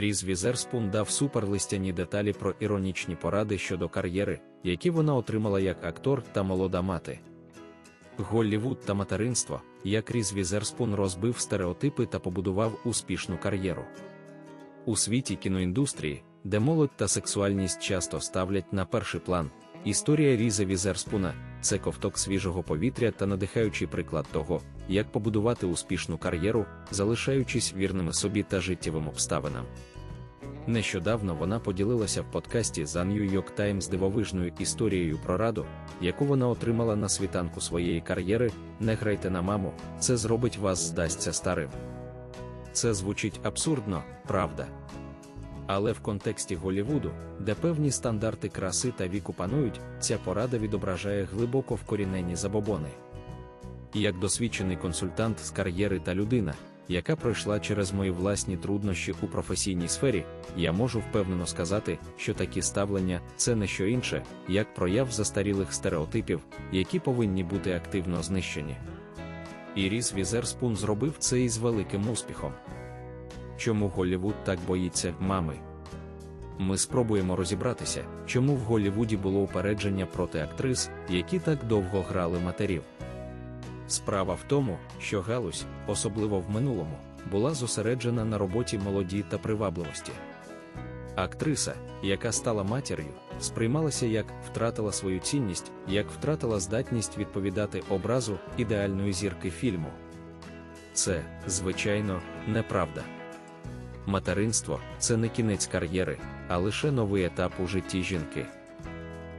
Різ Візерспун дав суперлистяні деталі про іронічні поради щодо кар'єри, які вона отримала як актор та молода мати. Голлівуд та материнство, як Різ Візерспун розбив стереотипи та побудував успішну кар'єру. У світі кіноіндустрії, де молодь та сексуальність часто ставлять на перший план, історія Різа Візерспуна це ковток свіжого повітря та надихаючий приклад того, як побудувати успішну кар'єру, залишаючись вірними собі та життєвим обставинам. Нещодавно вона поділилася в подкасті за New York Times дивовижною історією про раду, яку вона отримала на світанку своєї кар'єри. Не грайте на маму, це зробить вас здасться старим. Це звучить абсурдно, правда. Але в контексті Голлівуду, де певні стандарти краси та віку панують, ця порада відображає глибоко вкорінені забобони. І як досвідчений консультант з кар'єри та людина, яка пройшла через мої власні труднощі у професійній сфері, я можу впевнено сказати, що такі ставлення це не що інше, як прояв застарілих стереотипів, які повинні бути активно знищені. І Ріс Візерспун зробив це із великим успіхом. Чому Голлівуд так боїться мами? Ми спробуємо розібратися, чому в Голлівуді було упередження проти актрис, які так довго грали матерів. Справа в тому, що галузь, особливо в минулому, була зосереджена на роботі молоді та привабливості. Актриса, яка стала матір'ю, сприймалася як втратила свою цінність, як втратила здатність відповідати образу ідеальної зірки фільму. Це, звичайно, неправда. Материнство це не кінець кар'єри, а лише новий етап у житті жінки.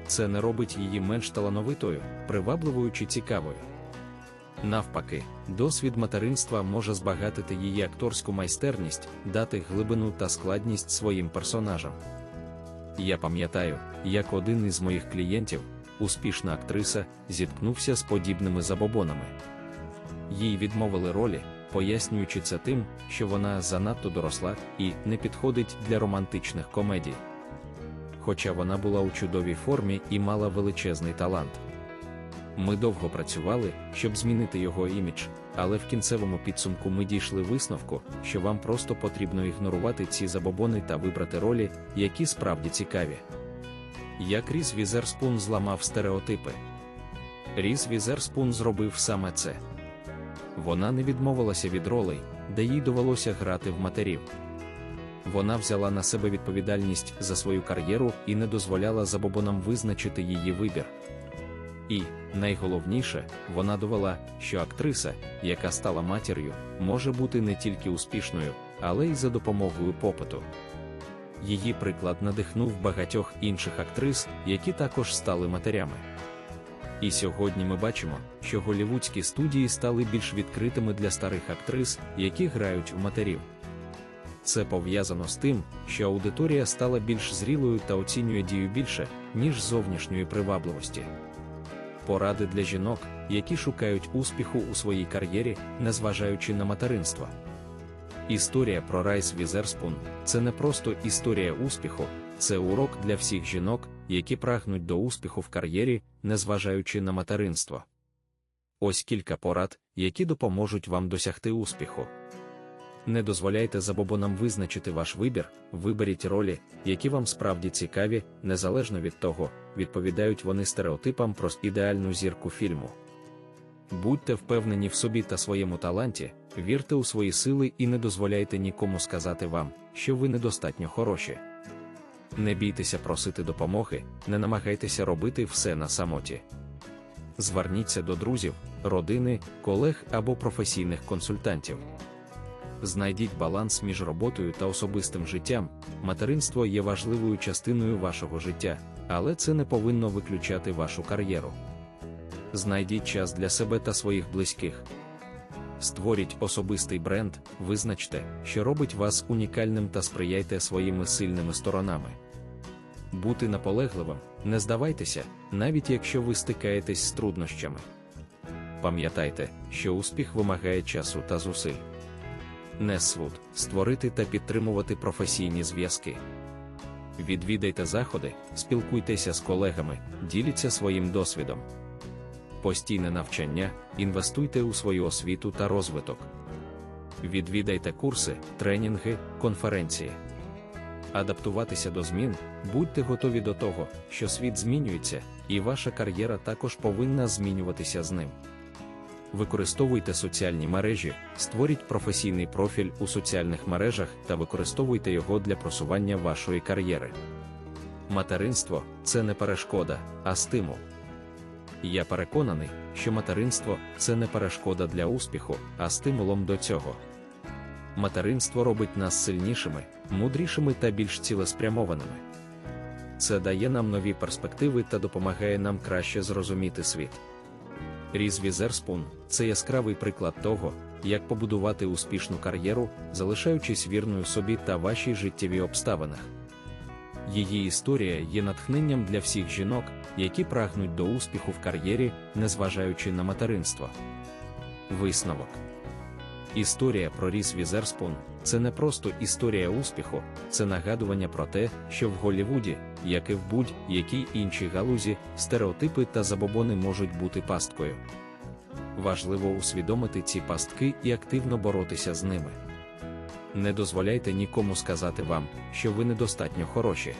Це не робить її менш талановитою, привабливою чи цікавою. Навпаки, досвід материнства може збагатити її акторську майстерність, дати глибину та складність своїм персонажам. Я пам'ятаю, як один із моїх клієнтів, успішна актриса, зіткнувся з подібними забобонами. Їй відмовили ролі, пояснюючи це тим, що вона занадто доросла і не підходить для романтичних комедій. Хоча вона була у чудовій формі і мала величезний талант. Ми довго працювали, щоб змінити його імідж, але в кінцевому підсумку ми дійшли висновку, що вам просто потрібно ігнорувати ці забобони та вибрати ролі, які справді цікаві. Як Різ Візерспун зламав стереотипи. Різ Візерспун зробив саме це. Вона не відмовилася від ролей, де їй довелося грати в матерів. Вона взяла на себе відповідальність за свою кар'єру і не дозволяла забобонам визначити її вибір. І, найголовніше, вона довела, що актриса, яка стала матір'ю, може бути не тільки успішною, але й за допомогою попиту. Її приклад надихнув багатьох інших актрис, які також стали матерями. І сьогодні ми бачимо, що голівудські студії стали більш відкритими для старих актрис, які грають в матерів. Це пов'язано з тим, що аудиторія стала більш зрілою та оцінює дію більше, ніж зовнішньої привабливості. Поради для жінок, які шукають успіху у своїй кар'єрі, незважаючи на материнство. Історія про Райс Візерспун це не просто історія успіху, це урок для всіх жінок, які прагнуть до успіху в кар'єрі, незважаючи на материнство. Ось кілька порад, які допоможуть вам досягти успіху. Не дозволяйте забобонам визначити ваш вибір, виберіть ролі, які вам справді цікаві, незалежно від того, відповідають вони стереотипам про ідеальну зірку фільму. Будьте впевнені в собі та своєму таланті, вірте у свої сили і не дозволяйте нікому сказати вам, що ви недостатньо хороші. Не бійтеся просити допомоги, не намагайтеся робити все на самоті. Зверніться до друзів, родини, колег або професійних консультантів. Знайдіть баланс між роботою та особистим життям. Материнство є важливою частиною вашого життя, але це не повинно виключати вашу кар'єру. Знайдіть час для себе та своїх близьких. Створіть особистий бренд, визначте, що робить вас унікальним та сприяйте своїми сильними сторонами. Бути наполегливим, не здавайтеся, навіть якщо ви стикаєтесь з труднощами. Пам'ятайте, що успіх вимагає часу та зусиль. Несвуд створити та підтримувати професійні зв'язки. Відвідайте заходи, спілкуйтеся з колегами, діліться своїм досвідом. Постійне навчання, інвестуйте у свою освіту та розвиток. Відвідайте курси, тренінги, конференції. Адаптуватися до змін, будьте готові до того, що світ змінюється, і ваша кар'єра також повинна змінюватися з ним. Використовуйте соціальні мережі, створіть професійний профіль у соціальних мережах та використовуйте його для просування вашої кар'єри. Материнство це не перешкода, а стимул. Я переконаний, що материнство це не перешкода для успіху, а стимулом до цього. Материнство робить нас сильнішими, мудрішими та більш цілеспрямованими. Це дає нам нові перспективи та допомагає нам краще зрозуміти світ. Різ Візерспун це яскравий приклад того, як побудувати успішну кар'єру, залишаючись вірною собі та вашій життєвій обставинах. Її історія є натхненням для всіх жінок, які прагнуть до успіху в кар'єрі, незважаючи на материнство. Висновок Історія про Ріс Візерспун це не просто історія успіху, це нагадування про те, що в Голлівуді, як і в будь-якій іншій галузі, стереотипи та забобони можуть бути пасткою. Важливо усвідомити ці пастки і активно боротися з ними. Не дозволяйте нікому сказати вам, що ви недостатньо хороші.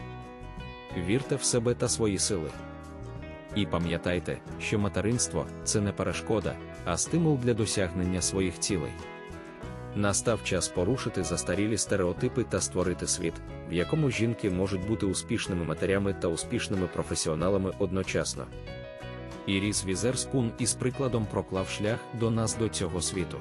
Вірте в себе та свої сили. І пам'ятайте, що материнство це не перешкода, а стимул для досягнення своїх цілей. Настав час порушити застарілі стереотипи та створити світ, в якому жінки можуть бути успішними матерями та успішними професіоналами одночасно. Іріс Візерспун із прикладом проклав шлях до нас до цього світу.